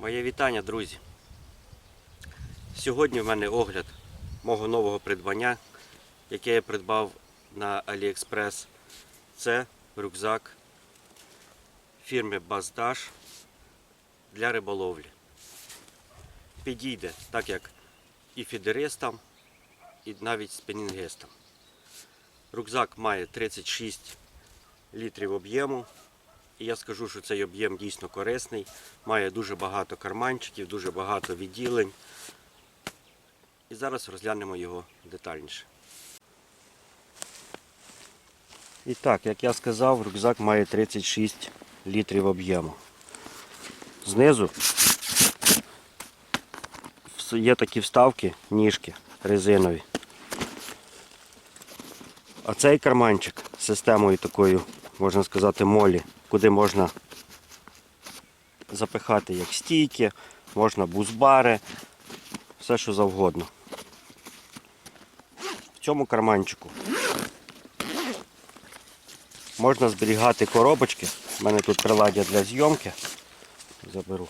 Моє вітання, друзі. Сьогодні в мене огляд мого нового придбання, яке я придбав на AliExpress. Це рюкзак фірми Bazdash для риболовлі. Підійде так як і фідеристам, і навіть спінінгистам. Рюкзак має 36 літрів об'єму. І я скажу, що цей об'єм дійсно корисний, має дуже багато карманчиків, дуже багато відділень. І зараз розглянемо його детальніше. І так, як я сказав, рюкзак має 36 літрів об'єму. Знизу є такі вставки, ніжки резинові. А цей карманчик з системою такою, можна сказати, молі, куди можна запихати як стійки, можна бузбари, все що завгодно. В цьому карманчику можна зберігати коробочки. У мене тут приладдя для зйомки. Заберу.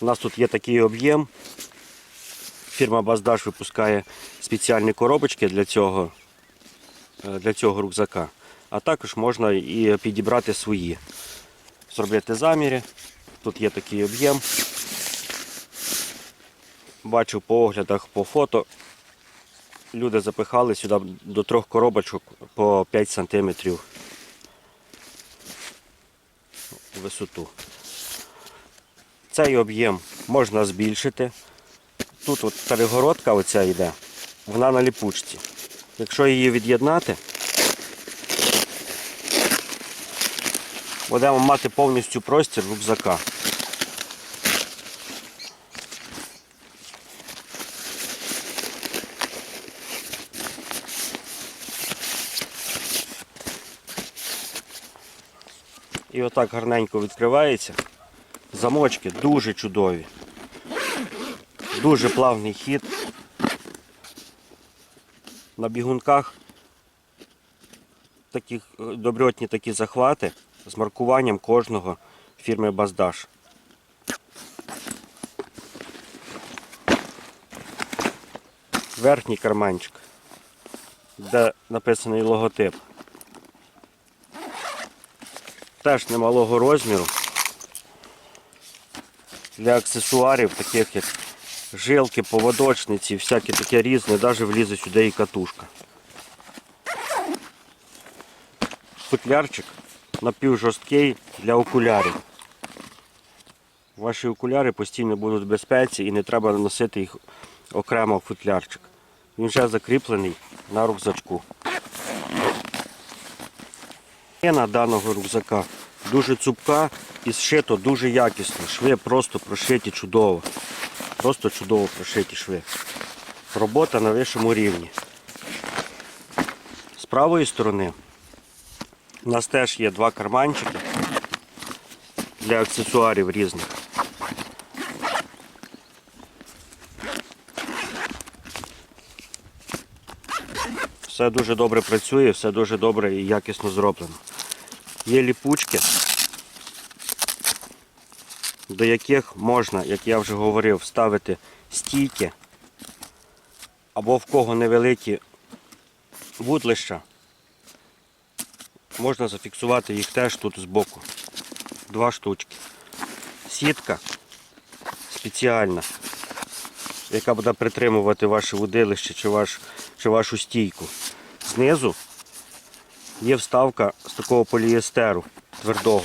У нас тут є такий об'єм. Фірма Баздаш випускає спеціальні коробочки для цього, е, для цього рюкзака. А також можна і підібрати свої. Зробити заміри. Тут є такий об'єм. Бачив по оглядах, по фото. Люди запихали сюди до трьох коробочок по 5 см висоту. Цей об'єм можна збільшити. Тут от перегородка оця йде, вона на ліпучці. Якщо її від'єднати, будемо мати повністю простір рюкзака. І отак гарненько відкривається. Замочки дуже чудові. Дуже плавний хід. На бігунках такі е, добротні такі захвати з маркуванням кожного фірми Баздаш. Верхній карманчик, де написаний логотип. Теж немалого розміру для аксесуарів, таких як жилки, поводочниці, всяке таке різне, навіть влізе сюди і катушка. Футлярчик напівжорсткий для окулярів. Ваші окуляри постійно будуть в безпеці і не треба носити їх окремо в футлярчик. Він вже закріплений на рюкзачку. Ціна даного рюкзака дуже цупка і зшито дуже якісно. Шви просто прошиті чудово. Просто чудово прошиті шви. Робота на вищому рівні. З правої сторони у нас теж є два карманчики для аксесуарів різних. Все дуже добре працює, все дуже добре і якісно зроблено. Є ліпучки, до яких можна, як я вже говорив, вставити стійки або в кого невеликі вудлища. Можна зафіксувати їх теж тут збоку. Два штучки. Сітка спеціальна, яка буде притримувати ваше вудилище чи, ваш, чи вашу стійку. Знизу є вставка з такого поліестеру твердого,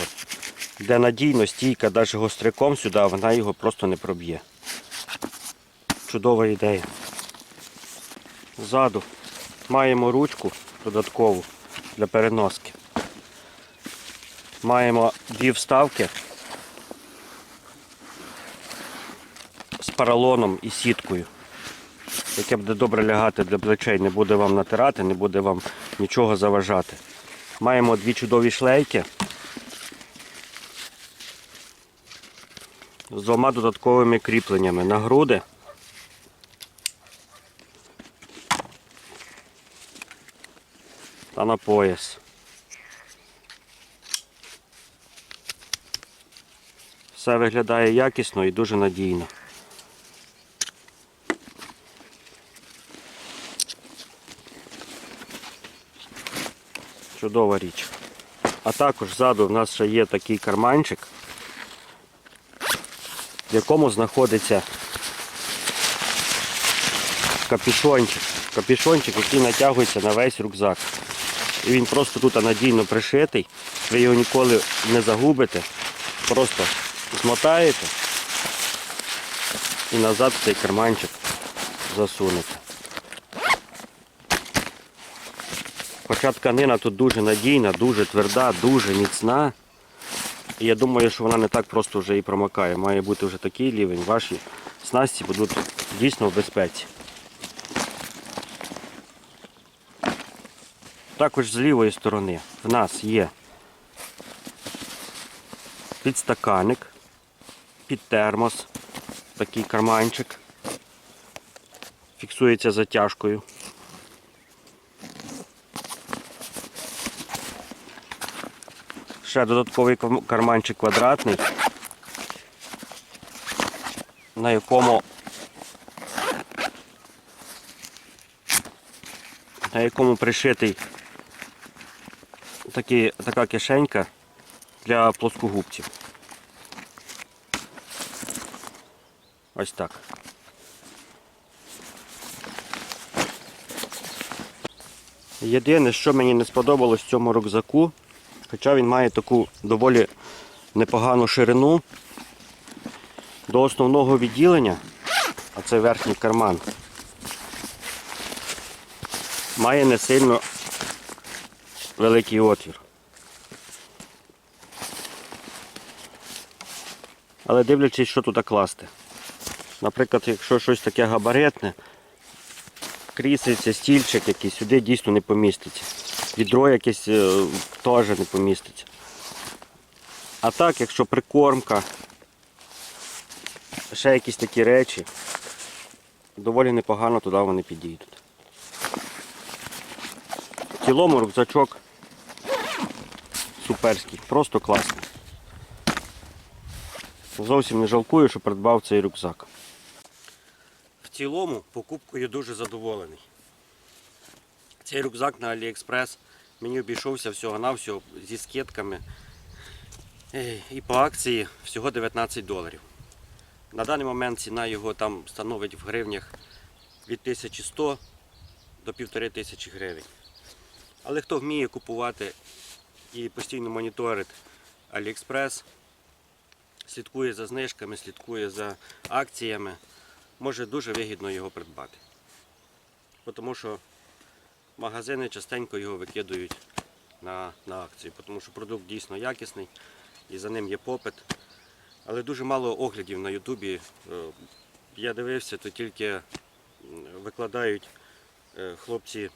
де надійно стійка, навіть гостряком сюди, вона його просто не проб'є. Чудова ідея. Ззаду маємо ручку додаткову для переноски. Маємо дві вставки з поролоном і сіткою, яке буде добре лягати для плечей, не буде вам натирати, не буде вам нічого заважати. Маємо дві чудові шлейки з двома додатковими кріпленнями на груди. Та на пояс. Все виглядає якісно і дуже надійно. Чудова річ. А також ззаду в нас ще є такий карманчик в якому знаходиться капюшончик. Капюшончик, який натягується на весь рюкзак. І він просто тут надійно пришитий. Ви його ніколи не загубите. Просто змотаєте і назад цей карманчик засунете. Хоча тканина тут дуже надійна, дуже тверда, дуже міцна. І я думаю, що вона не так просто вже і промокає. Має бути вже такий рівень. Ваші снасті будуть дійсно в безпеці. Також з лівої сторони в нас є підстаканник, під термос, такий карманчик. Фіксується затяжкою. Ще додатковий карманчик квадратний, на якому на якому пришитий такі, така кишенька для плоскогубців. Ось так. Єдине, що мені не сподобалось в цьому рюкзаку, хоча він має таку доволі непогану ширину, до основного відділення, а це верхній карман, має не сильно великий отвір. Але дивлячись, що тут класти. Наприклад, якщо щось таке габаритне, кріситься, стільчик якийсь, сюди дійсно не поміститься. Відро якесь е, теж не поміститься. А так, якщо прикормка, ще якісь такі речі, доволі непогано туди вони підійдуть. В цілому рюкзачок суперський, просто класний. Зовсім не жалкую, що придбав цей рюкзак. В цілому покупкою дуже задоволений. Цей рюкзак на AliExpress мені обійшовся всього-навсього зі скидками і по акції всього 19 доларів. На даний момент ціна його там становить в гривнях від 1100 до 1500 гривень. Але хто вміє купувати і постійно моніторить AliExpress, слідкує за знижками, слідкує за акціями, може дуже вигідно його придбати. Тому що магазини частенько його викидують на, на акцію, тому що продукт дійсно якісний і за ним є попит. Але дуже мало оглядів на Ютубі. Е, Я дивився, то тільки викладають е, хлопці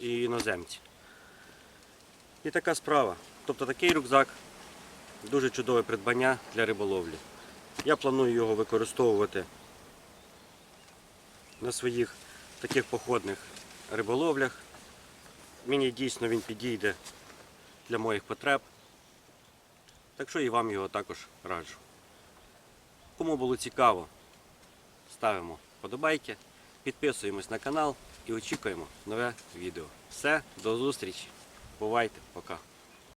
і іноземці. І така справа. Тобто такий рюкзак дуже чудове придбання для риболовлі. Я планую його використовувати на своїх таких походних риболовлях. Мені дійсно він підійде для моїх потреб. Так що і вам його також раджу. Кому було цікаво, ставимо вподобайки, підписуємось на канал і очікуємо нове відео. Все, до зустрічі. Бувайте, пока.